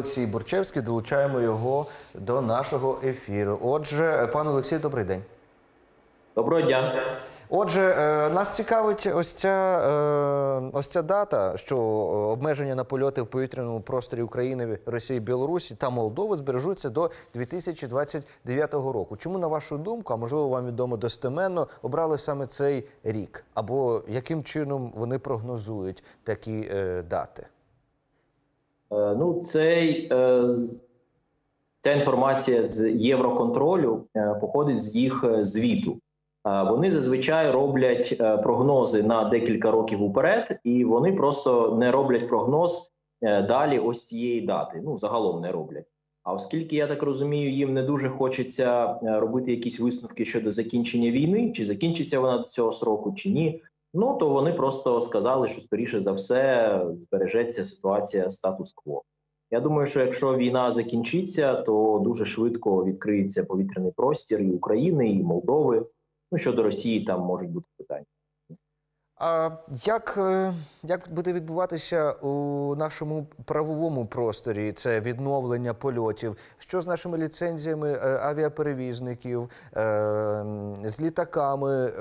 Олексій Бурчевський. Долучаємо його до нашого ефіру. Отже, пан Олексій, добрий день. Доброго дня. Отже, е, нас цікавить ось ця, е, ось ця дата, що е, обмеження на польоти в повітряному просторі України, Росії, Білорусі та Молдови збережуться до 2029 року. Чому, на вашу думку, а можливо вам відомо достеменно, обрали саме цей рік? Або яким чином вони прогнозують такі е, дати? Е, Ну, цей, е, ця інформація з Євроконтролю е, походить з їх звіту. Вони зазвичай роблять прогнози на декілька років уперед, і вони просто не роблять прогноз далі ось цієї дати. Ну, загалом не роблять. А оскільки я так розумію, їм не дуже хочеться робити якісь висновки щодо закінчення війни, чи закінчиться вона до цього сроку, чи ні. Ну то вони просто сказали, що скоріше за все збережеться ситуація статус-кво. Я думаю, що якщо війна закінчиться, то дуже швидко відкриється повітряний простір і України, і Молдови. Ну щодо Росії, там можуть бути питання. А як, е, як буде відбуватися у нашому правовому просторі це відновлення польотів? Що з нашими ліцензіями е, авіаперевізників, е, з літаками,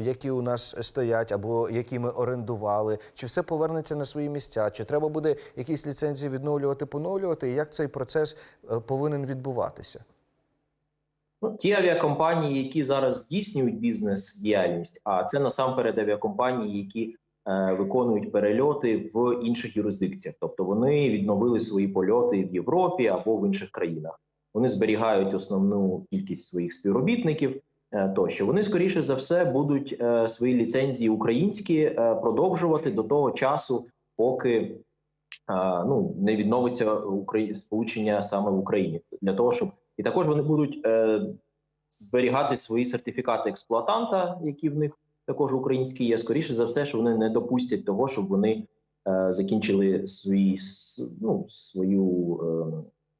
які у нас стоять або які ми орендували? Чи все повернеться на свої місця? Чи треба буде якісь ліцензії відновлювати, поновлювати? І як цей процес повинен відбуватися? Ну, ті авіакомпанії, які зараз здійснюють бізнес-діяльність, а це насамперед авіакомпанії, які е, виконують перельоти в інших юрисдикціях, тобто вони відновили свої польоти в Європі або в інших країнах. Вони зберігають основну кількість своїх співробітників. е, Тощо вони скоріше за все будуть е, свої ліцензії українські е, продовжувати до того часу, поки е, ну не відновиться Украї... сполучення саме в Україні для того, щоб і також вони будуть е, зберігати свої сертифікати експлуатанта, які в них також українські є. Скоріше за все, що вони не допустять того, щоб вони е, закінчили свій с- ну, свою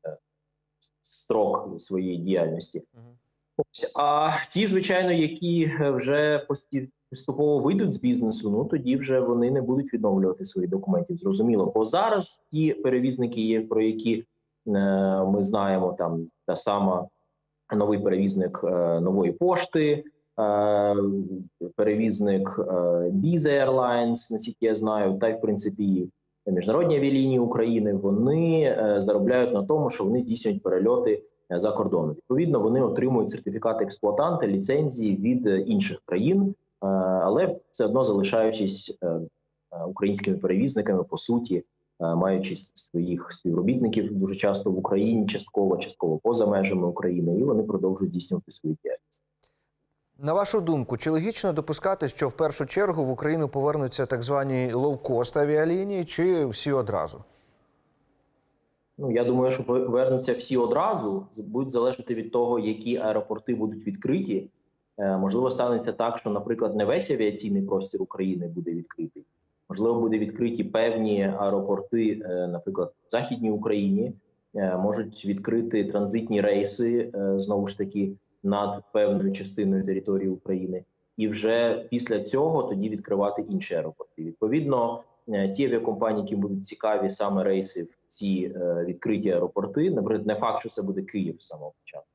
е, е, строк своєї діяльності. Ось, А ті, звичайно, які е, вже поступово вийдуть з бізнесу, ну тоді вже вони не будуть відновлювати свої документів. Зрозуміло, бо зараз ті перевізники, є про які ми знаємо, там та сама новий перевізник е, нової пошти, е, перевізник е, Biza Airlines, наскільки я знаю, та й в принципі міжнародні авіалінії України. Вони е, заробляють на тому, що вони здійснюють перельоти е, за кордоном. Відповідно, вони отримують сертифікати експлуатанта, ліцензії від е, інших країн, е, але все одно залишаючись е, е, українськими перевізниками по суті. Е, Маючи своїх співробітників дуже часто в Україні, частково, частково поза межами України, і вони продовжують здійснювати свою діяльність. На вашу думку, чи логічно допускати, що в першу чергу в Україну повернуться так звані лоукост авіалінії, чи всі одразу? Ну я думаю, що повернуться всі одразу. Будуть залежати від того, які аеропорти будуть відкриті. Е, можливо, станеться так, що, наприклад, не весь авіаційний простір України буде відкритий. Можливо, буде відкриті певні аеропорти, е, наприклад, в Західній Україні, е, можуть відкрити транзитні рейси е, знову ж таки над певною частиною території України, і вже після цього тоді відкривати інші аеропорти. Відповідно, ті авіакомпанії, які будуть цікаві саме рейси в ці відкриті аеропорти, наприклад, не факт, що це буде Київ з самого початку.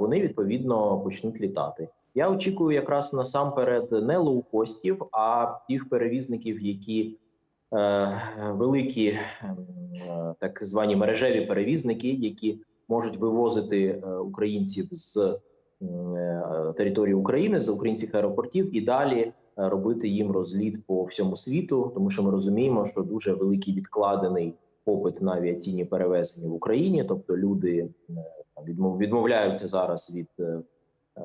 Вони відповідно почнуть літати. Я очікую якраз насамперед не лоукостів, а тих перевізників, які е, великі е, так звані мережеві перевізники, які можуть вивозити е, українців з е, території України з українських аеропортів і далі е, робити їм розліт по всьому світу, тому що ми розуміємо, що дуже великий відкладений попит на авіаційні перевезення в Україні, тобто люди е, відмов- відмовляються зараз від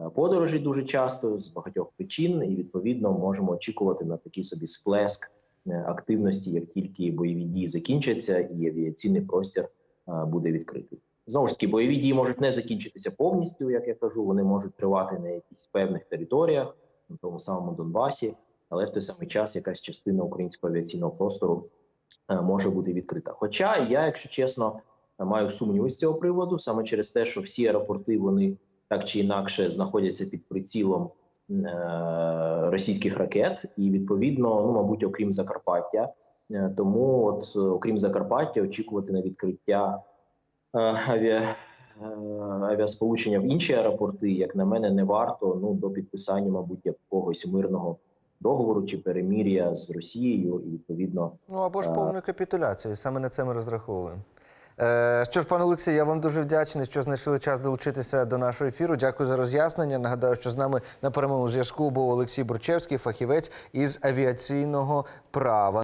е, дуже часто з багатьох причин, і відповідно можемо очікувати на такий собі сплеск е, активності, як тільки бойові дії закінчаться, і авіаційний простір е, буде відкритий. Знову ж таки, бойові дії можуть не закінчитися повністю, як я кажу. Вони можуть тривати на якихось певних територіях, на тому самому Донбасі, але в той самий час якась частина українського авіаційного простору е, може бути відкрита. Хоча я, якщо чесно, маю сумніви з цього приводу, саме через те, що всі аеропорти вони так чи інакше знаходяться під прицілом е, російських ракет, і відповідно, ну мабуть, окрім Закарпаття, Е, Тому, от, е, окрім Закарпаття, очікувати на відкриття авіа, авіасполучення в інші аеропорти, як на мене, не варто ну, до підписання, мабуть, якогось мирного договору чи перемір'я з Росією, і відповідно Ну або ж повної капітуляції. Саме на це ми розраховуємо. Е, що ж, пане Олексій, я вам дуже вдячний, що знайшли час долучитися до нашого ефіру. Дякую за роз'яснення. Нагадаю, що з нами на прямому зв'язку був Олексій Бурчевський, фахівець із авіаційного права.